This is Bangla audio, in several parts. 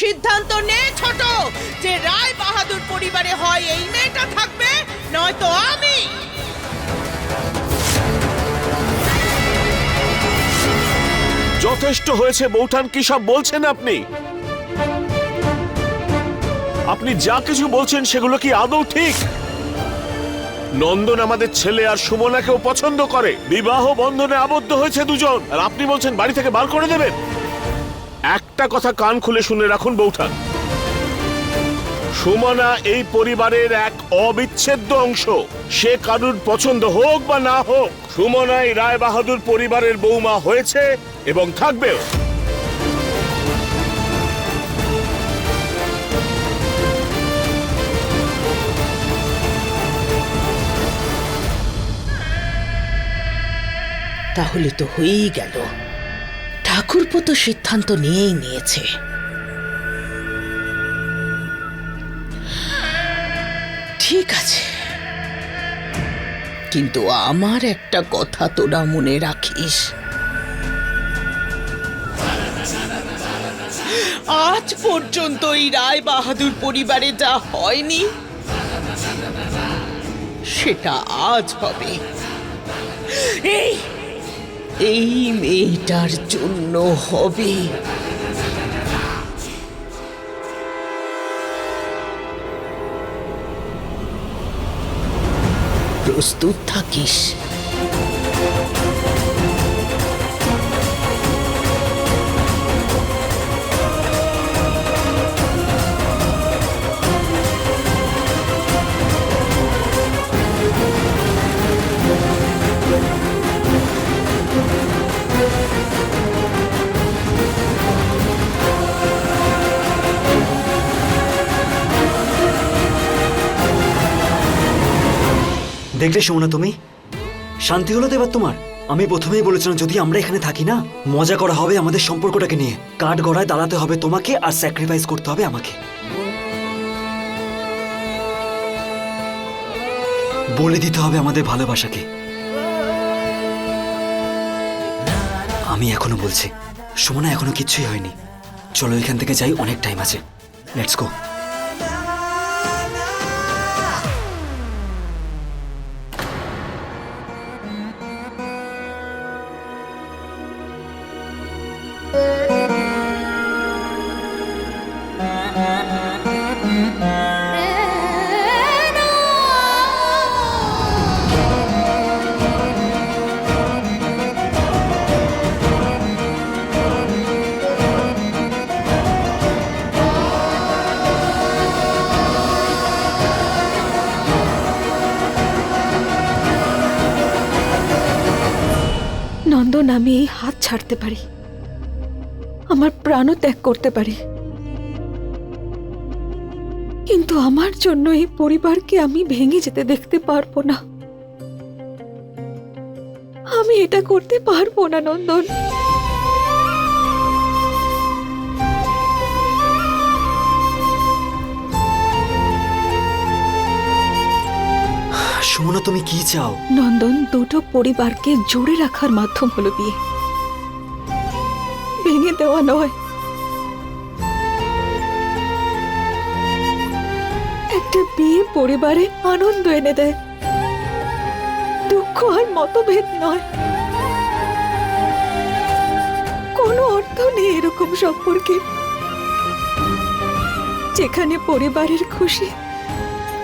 সিদ্ধান্ত নে ছোট। যে রায় বাহাদুর পরিবারে হয়, এই মেয়েটা থাকবে, নয়তো আমি। যথেষ্ট হয়েছে, বৌঠান, কি সব বলছেন আপনি? আপনি যা কিছু বলছেন, সেগুলো কি আদৌ ঠিক? নন্দন আমাদের ছেলে আর সুমনাকেও পছন্দ করে। বিবাহ বন্ধনে আবদ্ধ হয়েছে দুজন। আর আপনি বলছেন, বাড়ি থেকে বার করে দেবেন? একটা কথা কান খুলে শুনে রাখুন বৌঠান। সুমনা এই পরিবারের এক অবিচ্ছেদ্য অংশ। সে কারুর পছন্দ হোক বা না হোক, সুমনাই রায় বাহাদুর পরিবারের বৌমা হয়েছে এবং থাকবেও। তাহলে তো হয়েই গেল। ঠাকুরপো তো সিদ্ধান্ত নিয়েই নিয়েছে। ঠিক আছে। কিন্তু আমার একটা কথা তোরা মনে রাখিস। আজ পর্যন্ত এই রায় বাহাদুর পরিবারে যা হয়নি, সেটা আজ হবে। এই এই মেয়েটার জন্য হবে। প্রস্তুত থাকিস। দেখলে সুমনা, তুমি? শান্তি হলো তো এবার তোমার। আমি প্রথমেই বলেছিলাম, যদি আমরা এখানে থাকি না, মজা করা হবে আমাদের সম্পর্কটাকে নিয়ে। কাঠ গড়ায় দাঁড়াতে হবে তোমাকে আর স্যাক্রিফাইস করতে হবে আমাকে। বলে দিতে হবে আমাদের ভালোবাসাকে। আমি এখনও বলছি, সুমনা এখনও কিচ্ছুই হয়নি। চলো এখান থেকে যাই, অনেক টাইম আছে। লেটস গো ছাড়তে পারি। আমার প্রাণও ত্যাগ করতে পারি। কিন্তু আমার জন্য এই পরিবারকে আমি ভেঙে যেতে দেখতে পারব না। আমি এটা করতে পারব না নন্দন। সুমনা তুমি কি চাও? নন্দন দুটো পরিবারকে জোড়ে রাখার মাধ্যম হলো বিয়ে। দেওয়া নয়। একটা বিয়ে পরিবারে আনন্দ এনে দেয়। দুঃখ আর মতভেদ নয়। কোনো অর্থ নেই এরকম সম্পর্কে। যেখানে পরিবারের খুশি,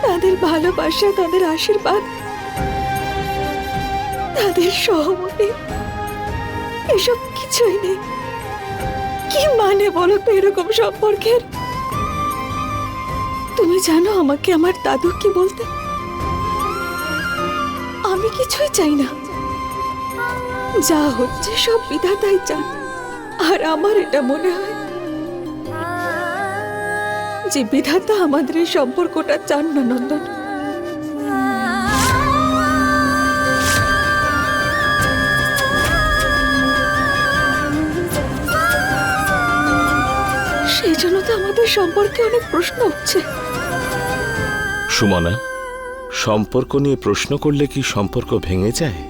তাদের ভালোবাসা, তাদের আশীর্বাদ, তাদের সহমতি, এসব কিছুই নেই। কি মানে বলো তো এরকম সম্পর্কের? তুমি জানো আমাকে আমার দাদু কি বলতে? আমি কিছুই চাই না। যা হচ্ছে সব বিধাতাই চান। আর আমার এটা মনে হয় যে বিধাতা আমাদের এই সম্পর্কটা চান না, নন্দন। আমাদের সম্পর্কে অনেক প্রশ্ন উঠছে। সুমনা, সম্পর্ক নিয়ে প্রশ্ন করলে কি সম্পর্ক ভেঙে যায়?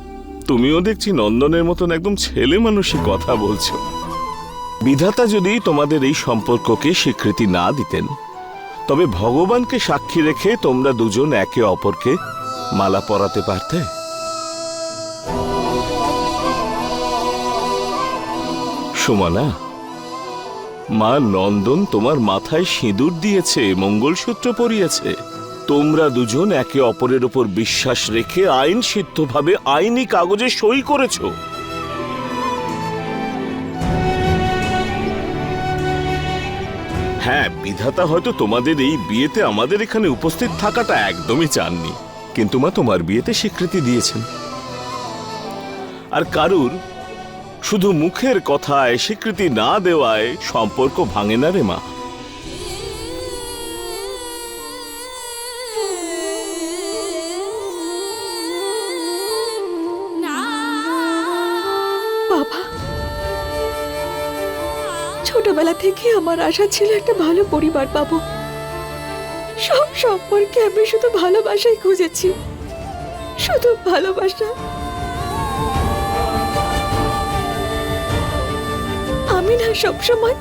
তুমিও দেখছি নন্দনের মতন একদম ছেলে মানুষই কথা বলছো। বিধাতা যদি তোমাদের এই সম্পর্ককে স্বীকৃতি না দিতেন, তবে ভগবানকে সাক্ষী রেখে তোমরা দুজন একে অপরকে মালা পরাতে পারতে? সুমনা মা নন্দন তোমার মাথায় সিঁদুর দিয়েছে, মঙ্গলসূত্র পরিয়েছে। তোমরা দুজন একে অপরের উপর বিশ্বাস রেখে আইন সিদ্ধভাবে আইনি কাগজে সই করেছ। হ্যাঁ বিধাতা হয়তো তোমাদের এই বিয়েতে আমাদের এখানে উপস্থিত থাকাটা একদমই চাননি। কিন্তু মা তোমার বিয়েতে স্বীকৃতি দিয়েছেন। আর কারুর শুধু মুখের কথায় স্বীকৃতি না দেওয়ায় সম্পর্ক ভাঙে না রে মা। বাবা, ছোটবেলা থেকে আমার আশা ছিল একটা ভালো পরিবার পাবো। সব সম্পর্কে আমি শুধু ভালোবাসাই খুঁজেছি। শুধু ভালোবাসা না সবসময়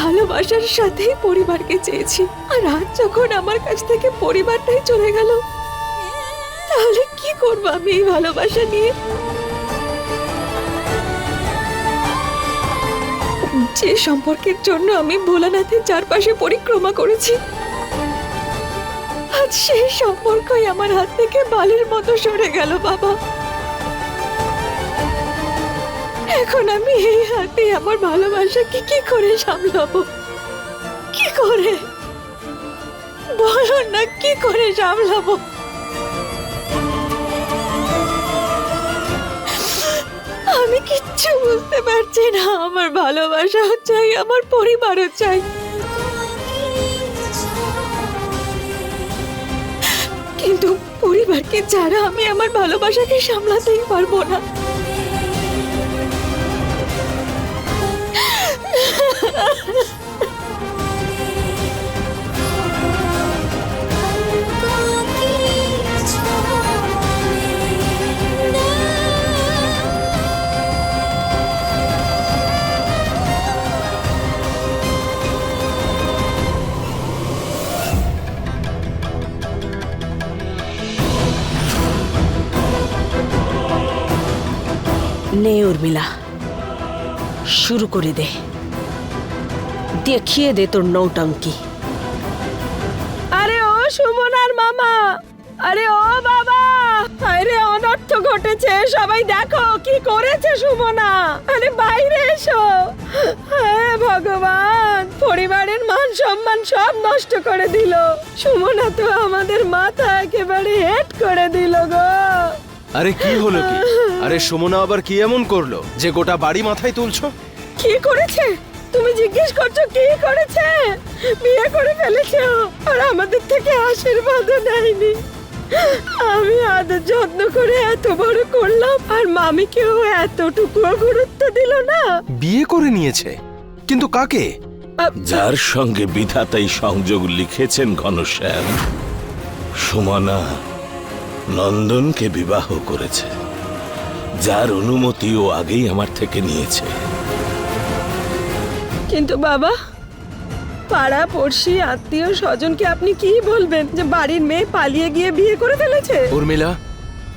ভালোবাসার সাথেই পরিবারকে চেয়েছি। আর আজ যখন আমার কাছ থেকে পরিবারটাই চলে গেল, তাহলে কি করব আমি এই ভালোবাসা নিয়ে? যে সম্পর্কের জন্য আমি ভোলানাথের চারপাশে পরিক্রমা করেছি, আজ সেই সম্পর্কই আমার হাত থেকে বালির মতো সরে গেল, বাবা। এখন আমি এই হাতে আমার ভালোবাসাকে কি করে সামলাবো? কি করে? বলো না, কি করে সামলাবো? আমি কিচ্ছু বুঝতে পারছি না, আমার ভালোবাসাও চাই, আমার পরিবারও চাই। কিন্তু পরিবারকে ছাড়া আমি আমার ভালোবাসাকে সামলাতেই পারব না। নে উর্মিলা। শুরু করে দে। দেখিয়ে দে তোর নৌটঙ্কি আরে ও সুমনার মামা। আরে ও বাবা। আরে অনর্থ ঘটেছে। সবাই দেখো কি করেছে সুমনা। আরে বাইরে এসো। হ্যাঁ ভগবান পরিবারের মান সম্মান সব নষ্ট করে দিল। সুমনা তো আমাদের মাথা একেবারে হেট করে দিল গো। আরে কি হলো কি? আরে সুমনা আবার কি এমন করল? যে গোটা বাড়ি মাথায় তুলছো? কি করেছে? তুমি জিজ্ঞেস করছ কি করেছে? বিয়ে করে ফেলেছে আর আমাদের থেকে আশীর্বাদও নেয়নি। আমি আদর যত্ন করে এত বড় করলাম আর মামিকেও এতটুকুও গুরুত্ব দিল না। বিয়ে করে নিয়েছে। কিন্তু কাকে? যার সঙ্গে বিধাতাই সংযোগ লিখেছেন ঘনশ্যাম সুমনা নন্দনকে বিবাহ করেছে। যার অনুমতিও আগেই আমার থেকে নিয়েছে। কিন্তু বাবা পাড়া পড়শি আত্মীয় স্বজনকে আপনি কি বলবেন যে বাড়ির মেয়ে পালিয়ে গিয়ে বিয়ে করে ফেলেছে? উর্মিলা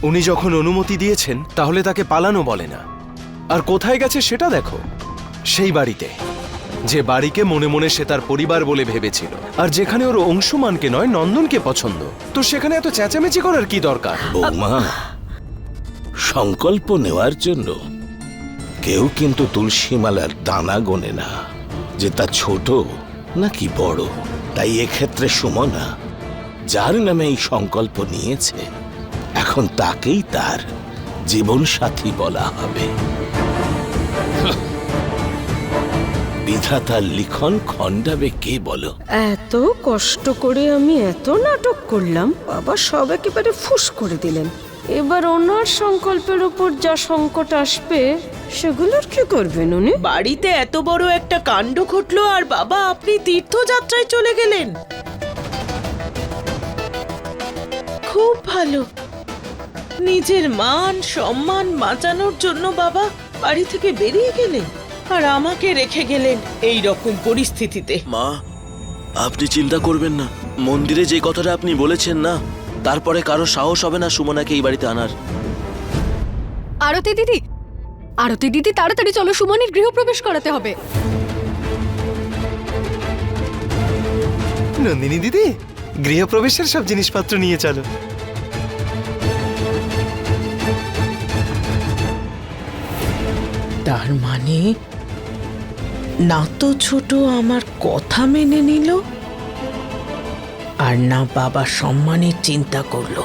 উনি যখন অনুমতি দিয়েছেন তাহলে তাকে পালানো বলে না। আর কোথায় গেছে সেটা দেখো। সেই বাড়িতে। যে বাড়িকে মনে মনে সে তার পরিবার বলে ভেবেছিল। আর যেখানে ওর অংশুমানকে নয় নন্দনকে পছন্দ। তো সেখানে এত চেঁচামেচি করার কি দরকার? বৌমা সংকল্প নেওয়ার জন্য কেউ কিন্তু তুলসীমালার দানা গোনে না। যে তা ছোট নাকি বড়, তাই এক্ষেত্রে সুমনা, যার নামে এই সংকল্প নিয়েছে, এখন তাকেই তার জীবন সাথী বলা হবে। বিধাতার লিখন খণ্ডাবে কে বলো? এত কষ্ট করে আমি এত নাটক করলাম, বাবা সব একেবারে ফুস করে দিলেন। এবার ওনার সংকল্পের উপর যা সংকট আসবে সেগুলোর কি করবেন উনি? বাড়িতে এত বড় একটা কাণ্ড ঘটলো আর বাবা আপনি তীর্থযাত্রায় চলে গেলেন। খুব ভালো। নিজের মান সম্মান বাঁচানোর জন্য বাবা বাড়ি থেকে বেরিয়ে গেলেন আর আমাকে রেখে গেলেন এই রকম পরিস্থিতিতে। মা আপনি চিন্তা করবেন না। মন্দিরে যে কথাটা আপনি বলেছেন না তারপরে কারও সাহস হবে না সুমনাকে এই বাড়িতে আনার। আরতি দিদি? আরতি দিদি তাড়াতাড়ি চলো সুমনের গৃহপ্রবেশ করাতে হবে। নন্দিনী দিদি গৃহপ্রবেশের সব জিনিসপত্র নিয়ে চলো। তার মানে না তো ছোট আমার কথা মেনে নিল? আর না বাবা সম্মানের চিন্তা করল।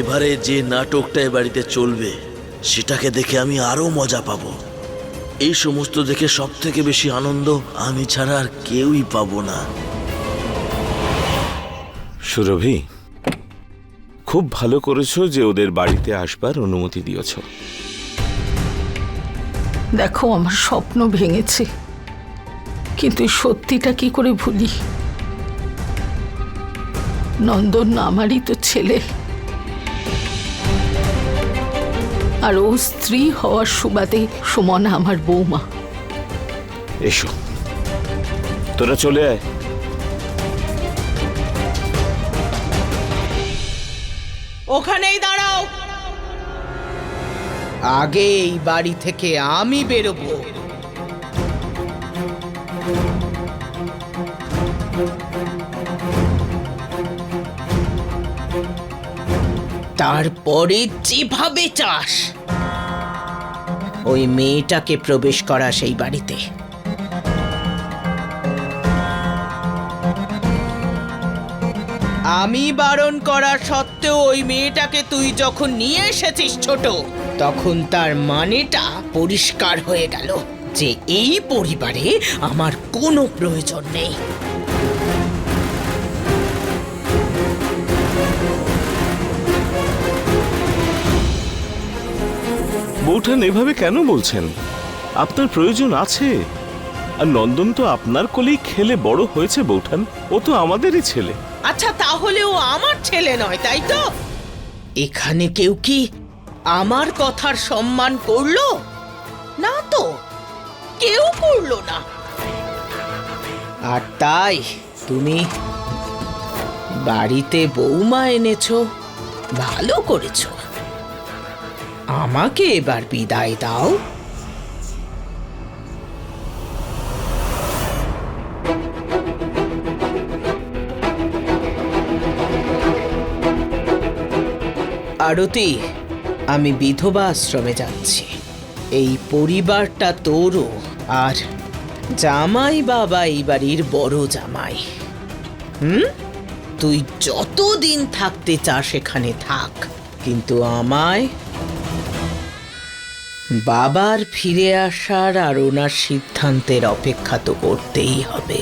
এবারে যে নাটকটা এ বাড়িতে চলবে সেটাকে দেখে আমি আরও মজা পাবো। এই সমস্ত দেখে সব থেকে বেশি আনন্দ আমি ছাড়া আর কেউই পাবো না। সুরভি খুব ভালো করেছ যে ওদের বাড়িতে আসবার অনুমতি দিয়েছ। দেখো আমার স্বপ্ন ভেঙেছে। কিন্তু সত্যিটা কি করে ভুলি? নন্দন আমারই তো ছেলে। আর ও স্ত্রী হওয়ার সুবাদে সুমনা আমার বৌমা। এসো। তোরা চলে আয়। ওখানেই দাঁড়াও। আগে এই বাড়ি থেকে আমি বেরোবো। তারপরে যেভাবে চাস। ওই মেয়েটাকে প্রবেশ করা সেই বাড়িতে। আমি বারণ করা সত্ত্বেও ওই মেয়েটাকে তুই যখন নিয়ে এসেছিস ছোট, তখন তার মানেটা পরিষ্কার হয়ে গেল যে এই পরিবারে আমার কোনো প্রয়োজন নেই। বৌঠান এভাবে কেন বলছেন? আপনার প্রয়োজন আছে। আর নন্দন তো আপনার কোলেই খেলে বড় হয়েছে বৌঠান ও তো আমাদেরই ছেলে। আচ্ছা তাহলে ও আমার ছেলে নয়, তাই তো? এখানে কেউ কি আমার কথার সম্মান করল? না তো, কেউ করল না। আর তাই তুমি বাড়িতে বৌমা এনেছো, ভালো করেছ। আমাকে এবার বিদায় দাও। আরতি, আমি বিধবা আশ্রমে যাচ্ছি। এই পরিবারটা তোরও আর জামাই বাবা এই বাড়ির বড় জামাই। হুম? তুই যতদিন থাকতে চাস এখানে থাক, কিন্তু আমায় বাবার ফিরে আসার আর ওনার সিদ্ধান্তের অপেক্ষা তো করতেই হবে।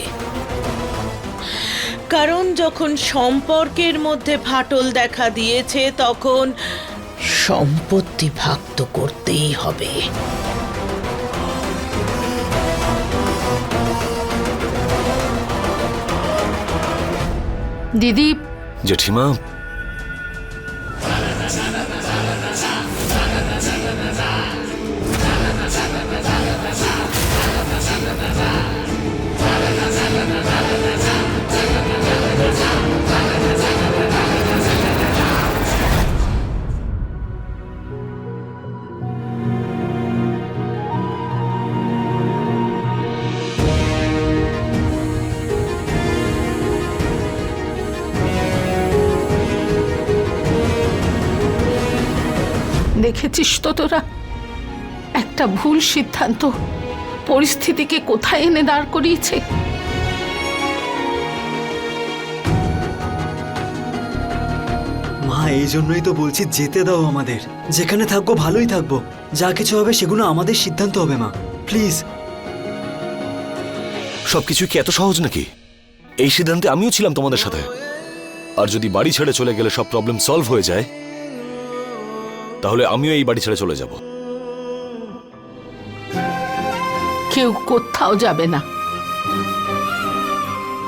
কারণ যখন সম্পর্কের মধ্যে ফাটল দেখা দিয়েছে তখন সম্পত্তি ভাগ তো করতেই হবে। দিদি। জেঠিমা দেখেছিস তো তোরা? একটা ভুল সিদ্ধান্ত পরিস্থিতিকে কোথায় এনে দাঁড় করিয়েছে? মা এই জন্যই তো বলছি যেতে দাও আমাদের। যেখানে থাকব ভালোই থাকব। যা কিছু হবে সেগুলো আমাদের সিদ্ধান্ত হবে মা। প্লিজ। সবকিছু কি এত সহজ নাকি? এই সিদ্ধান্তে আমিও ছিলাম তোমাদের সাথে। আর যদি বাড়ি ছেড়ে চলে গেলে সব প্রবলেম সলভ হয়ে যায় তাহলে আমিও এই বাড়ি ছেড়ে চলে যাব। কেউ কোথাও যাবে না।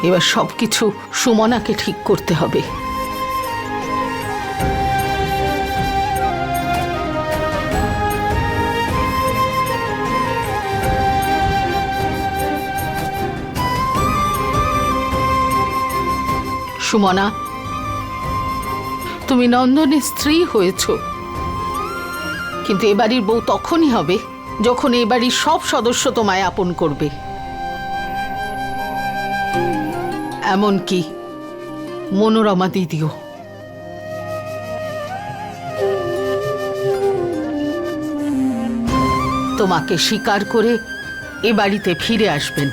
এবার সবকিছু সুমনাকে ঠিক করতে হবে। সুমনা, তুমি নন্দনের স্ত্রী হয়েছ। কিন্তু এ বাড়ির বউ তখনই হবে যখন এ বাড়ির সব সদস্য তোমায় আপন করবে। এমনকি মনোরমা দিদিও। তোমাকে স্বীকার করে এ বাড়িতে ফিরে আসবেন।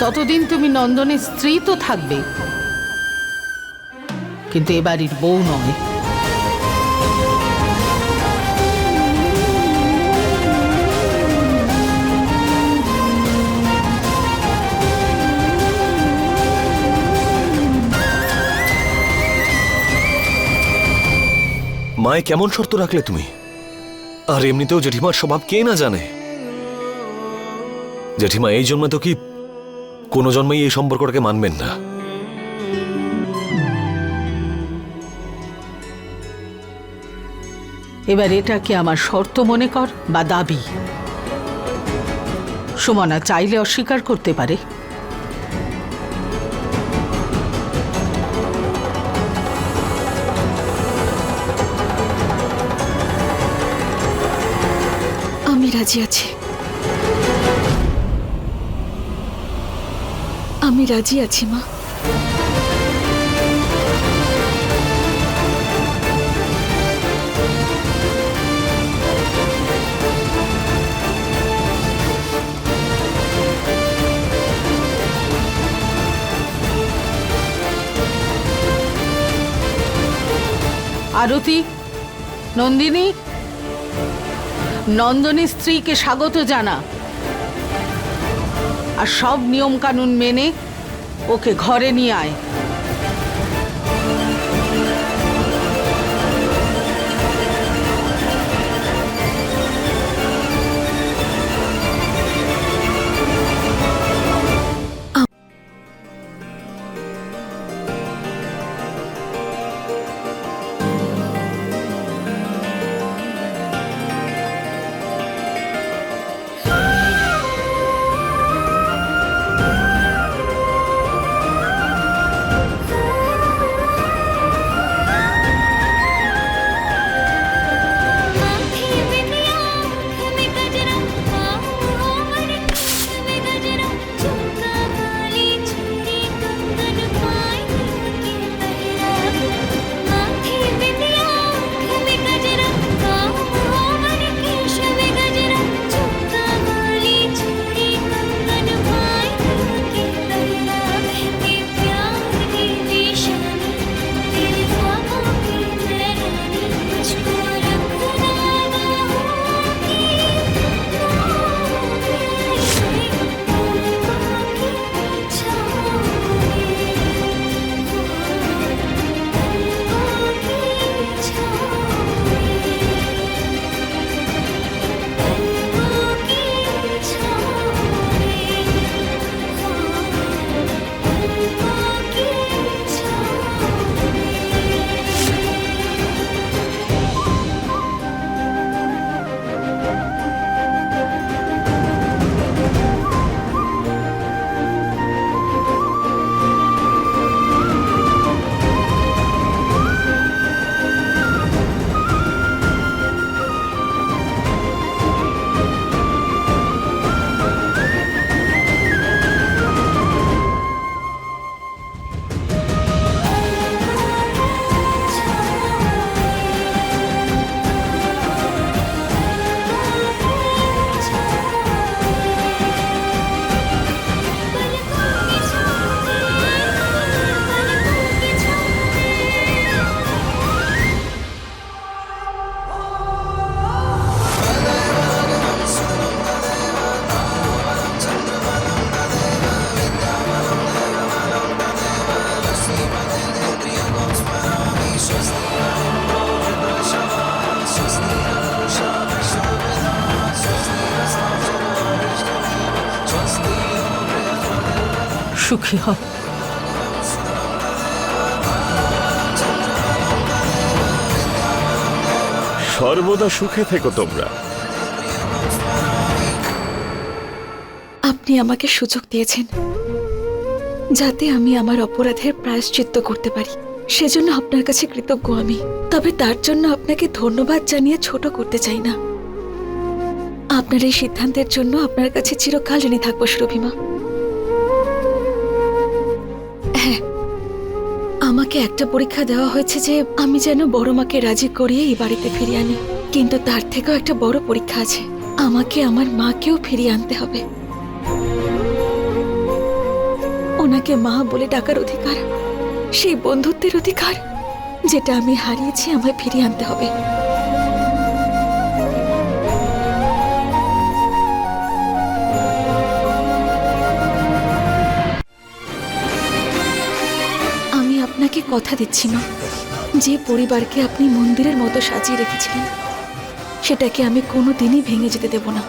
ততদিন তুমি নন্দনের স্ত্রী তো থাকবে। কিন্তু এ বাড়ির বউ নয়। মায়ে কেমন শর্ত রাখলে তুমি? আর এমনিতেও জেঠিমার স্বভাব কে না জানে? জেঠিমা, এই জন্মে তো কি কোনো জন্মেই এই সম্পর্কটাকে মানবেন না। এবার এটা কি আমার শর্ত মনে কর বা দাবি। সুমনা চাইলে অস্বীকার করতে পারে। আমি রাজি আছি। আমি রাজি আছি, মা। আরতি নন্দিনী নন্দনী স্ত্রীকে স্বাগত জানা। আর সব নিয়মকানুন মেনে ওকে ঘরে নিয়ে আয়। সুখী হও। সর্বদা সুখে থেকো তোমরা। আপনি আমাকে সুযোগ দিয়েছেন যাতে আমি আমার অপরাধের প্রায়শ্চিত্ত করতে পারি। সেজন্য আপনার কাছে কৃতজ্ঞ আমি। তবে তার জন্য আপনাকে ধন্যবাদ জানিয়ে ছোট করতে চাই না। আপনার এই সিদ্ধান্তের জন্য আপনার কাছে চিরকাল ঋণী থাকব সুরভিমা আমাকে একটা পরীক্ষা দেওয়া হয়েছে যে আমি যেন বড় মাকে রাজি করিয়ে এই বাড়িতে ফিরিয়ে আনি। কিন্তু তার থেকেও একটা বড় পরীক্ষা আছে। আমাকে আমার মাকেও ফিরিয়ে আনতে হবে। ওনাকে মা বলে ডাকার অধিকার, সেই বন্ধুত্বের অধিকার, যেটা আমি হারিয়েছি আমায় ফিরিয়ে আনতে হবে। কথা দিচ্ছি মা যে পরিবারকে আপনি মন্দিরের মতো সাজিয়ে রেখেছিলেন, সেটাকে আমি কোনো দিনই ভেঙে যেতে দেব না।